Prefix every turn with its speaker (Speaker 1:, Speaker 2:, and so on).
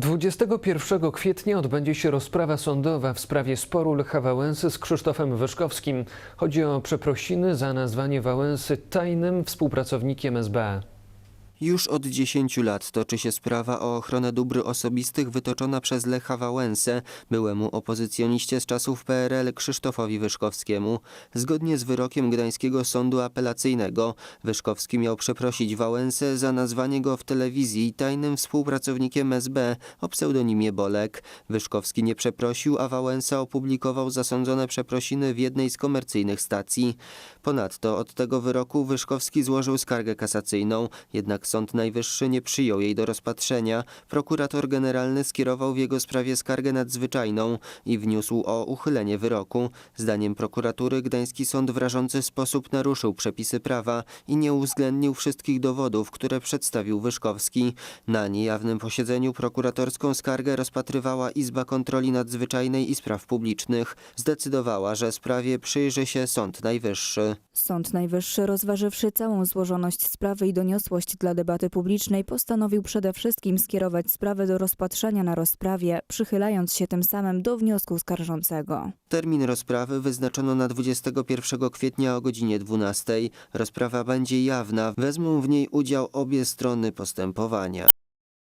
Speaker 1: 21 kwietnia odbędzie się rozprawa sądowa w sprawie sporu Lecha Wałęsy z Krzysztofem Wyszkowskim. Chodzi o przeprosiny za nazwanie Wałęsy tajnym współpracownikiem SB.
Speaker 2: Już od 10 lat toczy się sprawa o ochronę dóbr osobistych wytoczona przez Lecha Wałęsę, byłemu opozycjoniście z czasów PRL Krzysztofowi Wyszkowskiemu. Zgodnie z wyrokiem Gdańskiego Sądu Apelacyjnego, Wyszkowski miał przeprosić Wałęsę za nazwanie go w telewizji tajnym współpracownikiem SB o pseudonimie Bolek. Wyszkowski nie przeprosił, a Wałęsa opublikował zasądzone przeprosiny w jednej z komercyjnych stacji. Ponadto od tego wyroku Wyszkowski złożył skargę kasacyjną, jednak Sąd Najwyższy nie przyjął jej do rozpatrzenia. Prokurator generalny skierował w jego sprawie skargę nadzwyczajną i wniósł o uchylenie wyroku. Zdaniem prokuratury Gdański Sąd w rażący sposób naruszył przepisy prawa i nie uwzględnił wszystkich dowodów, które przedstawił Wyszkowski. Na niejawnym posiedzeniu prokuratorską skargę rozpatrywała Izba Kontroli Nadzwyczajnej i Spraw Publicznych. Zdecydowała, że sprawie przyjrzy się Sąd Najwyższy.
Speaker 3: Sąd Najwyższy, rozważywszy całą złożoność sprawy i doniosłość dla debaty publicznej, postanowił przede wszystkim skierować sprawę do rozpatrzenia na rozprawie, przychylając się tym samym do wniosku skarżącego.
Speaker 2: Termin rozprawy wyznaczono na 21 kwietnia o godzinie 12. Rozprawa będzie jawna, wezmą w niej udział obie strony postępowania.